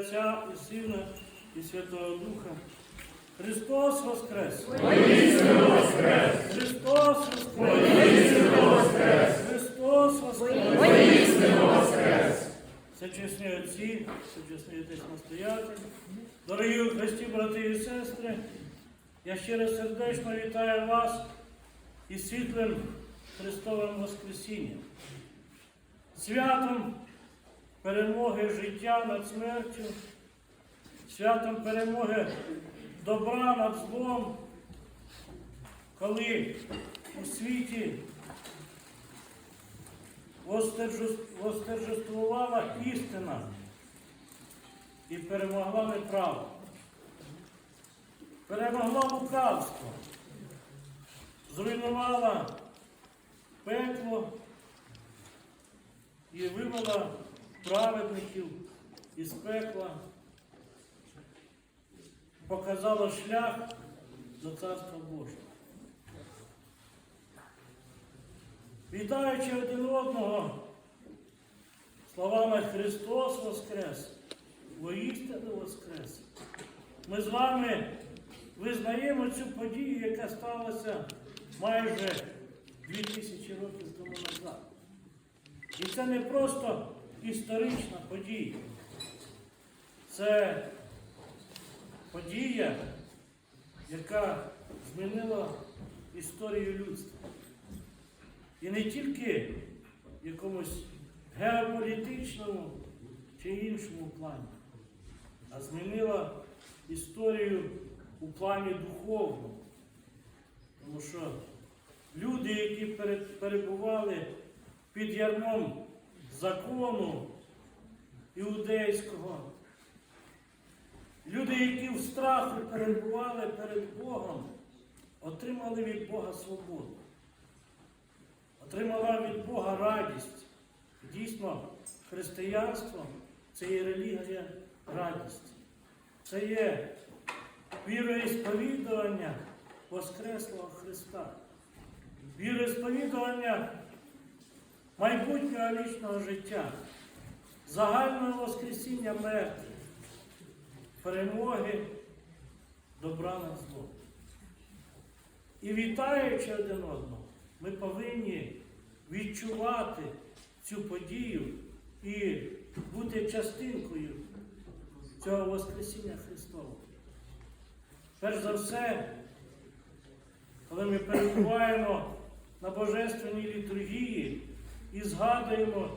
Отця і Сина і Святого Духа. Христос Воскрес! Воскрес! Христос Воскрес! Христос Воскрес! Воскрес! Всечесні отці, всечесний отець настоятель, дорогі Христі, брати і сестри, я щиро сердечно вітаю вас із світлим Христовим Воскресінням, святом перемоги життя над смертю, святом перемоги добра над злом, коли у світі восторжес- восторжествувала істина і перемогла неправда. Перемогла лукавство, зруйнувала пекло і вивела праведників із пекла, показала шлях до Царства Божого. Вітаючи один одного словами Христос Воскрес, воістину Воскрес, ми з вами визнаємо цю подію, яка сталася майже 2000 років тому назад. І це не просто історична подія. Це подія, яка змінила історію людства. І не тільки в якомусь геополітичному чи іншому плані, а змінила історію у плані духовному. Тому що люди, які перебували під ярмом закону іудейського, люди, які в страху перебували перед Богом, отримали від Бога свободу отримала від Бога радість. Дійсно, християнство це є релігія радісті. Це є віроісповідування Воскреслого Христа. Віроісповідування майбутнього вічного життя, загального Воскресіння мертвих, перемоги добра над злом. І вітаючи один одного, ми повинні відчувати цю подію і бути частинкою цього Воскресіння Христового. Перш за все, коли ми перебуваємо на Божественній літургії і згадуємо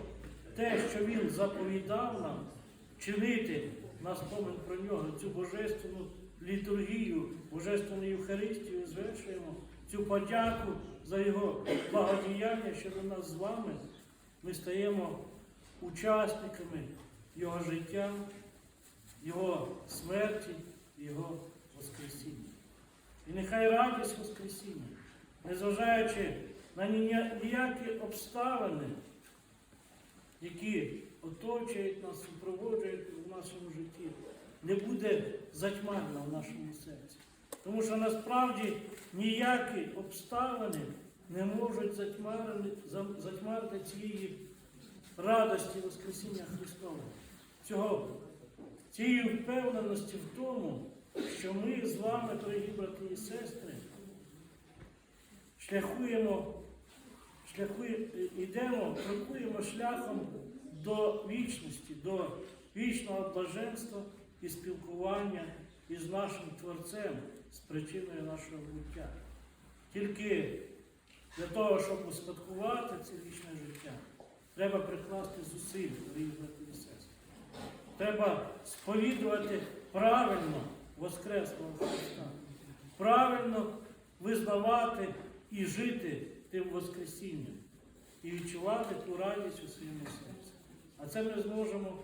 те, що Він заповідав нам, чинити на спомин про нього, цю божественну літургію, Божественну Євхаристію, звершуємо цю подяку за його благодіяння щодо нас з вами. Ми стаємо учасниками Його життя, Його смерті, Його Воскресіння. І нехай радість Воскресіння, незважаючи на ніякі обставини, які оточують нас, супроводжують в нашому житті, не буде затьмарена в нашому серці. Тому що насправді ніякі обставини не можуть затьмарити, цієї радості Воскресіння Христового. Цього, цієї впевненості в тому, що ми з вами, дорогі брати і сестри, шляхуємо, шляхує, йдемо, крокуємо шляхом до вічності, до вічного блаженства і спілкування із нашим Творцем, з причиною нашого буття. Тільки для того, щоб успадкувати це вічне життя, треба прикласти зусиль, дорогі брати і. Треба сповідувати правильно Воскреслого Христа, правильно визнавати і жити тим Воскресінням, і відчувати ту радість у своєму серці. А це ми зможемо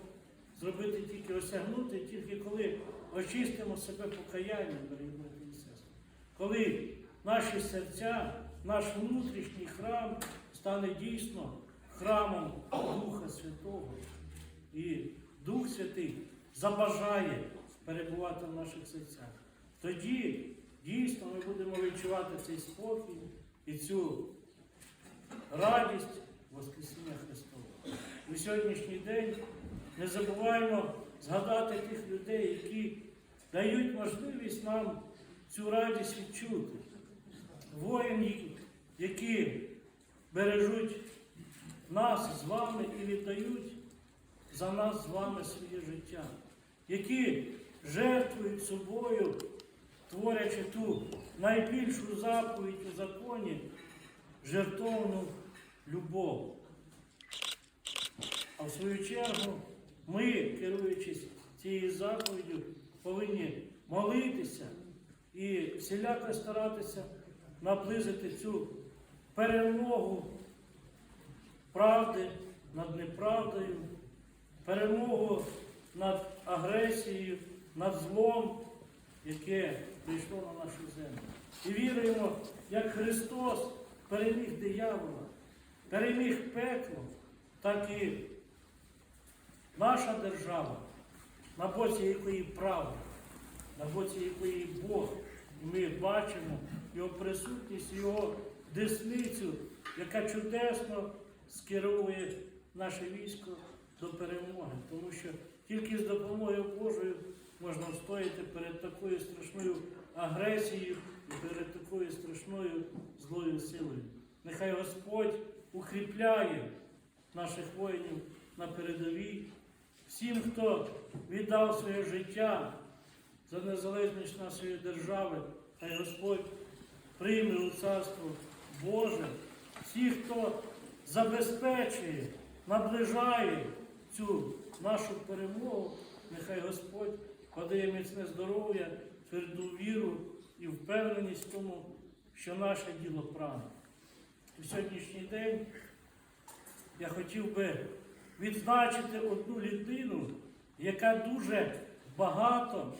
зробити тільки осягнути, тільки коли очистимо себе покаянням, дорогі брати і сестри. Коли наші серця, наш внутрішній храм стане дійсно храмом Духа Святого. І Дух Святий забажає перебувати в наших серцях. Тоді дійсно ми будемо відчувати цей спокій і цю радість Воскресіння Христового. У сьогоднішній день не забуваємо згадати тих людей, які дають можливість нам цю радість відчути. Воїнів, які бережуть нас з вами і віддають за нас з вами своє життя, які жертвують собою, творячи ту найбільшу заповідь у законі, жертовну любов. А в свою чергу ми, керуючись цією заповіддю, повинні молитися і всіляко старатися наблизити цю перемогу правди над неправдою, перемогу над агресією, над злом, яке прийшло на нашу землю. І віруємо, як Христос переміг диявола, переміг пекло, так і наша держава, на боці якої правда, на боці якої Бог. І ми бачимо його присутність, його десницю, яка чудесно скеровує наше військо до перемоги. Тому що тільки з допомогою Божою можна встояти перед такою страшною агресією перед такою страшною злою силою. Нехай Господь укріпляє наших воїнів на передовій. Всім, хто віддав своє життя за незалежність нашої держави, хай Господь прийме у царство Боже всіх, хто забезпечує, наближає цю нашу перемогу, нехай Господь подає міцне здоров'я, тверду віру і впевненість в тому, що наше діло правильне. У сьогоднішній день я хотів би відзначити одну людину, яка дуже багато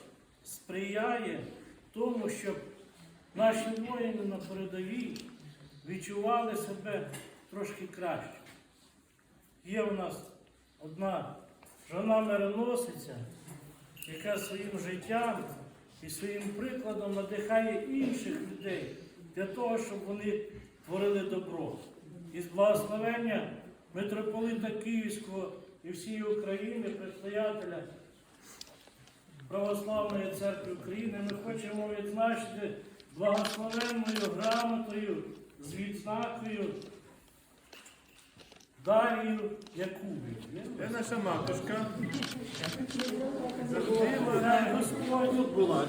сприяє тому, щоб наші воїни на передовій відчували себе трошки краще. Є у нас одна жона мироносиця, яка своїм життям і своїм прикладом надихає інших людей для того, щоб вони творили добро. І з благословення митрополита Київського і всієї України, предстоятеля Православної церкви України, ми хочемо відзначити благословенною грамотою з відзнакою Дарію Якубів. Це наша матушка? Завжди Господь була.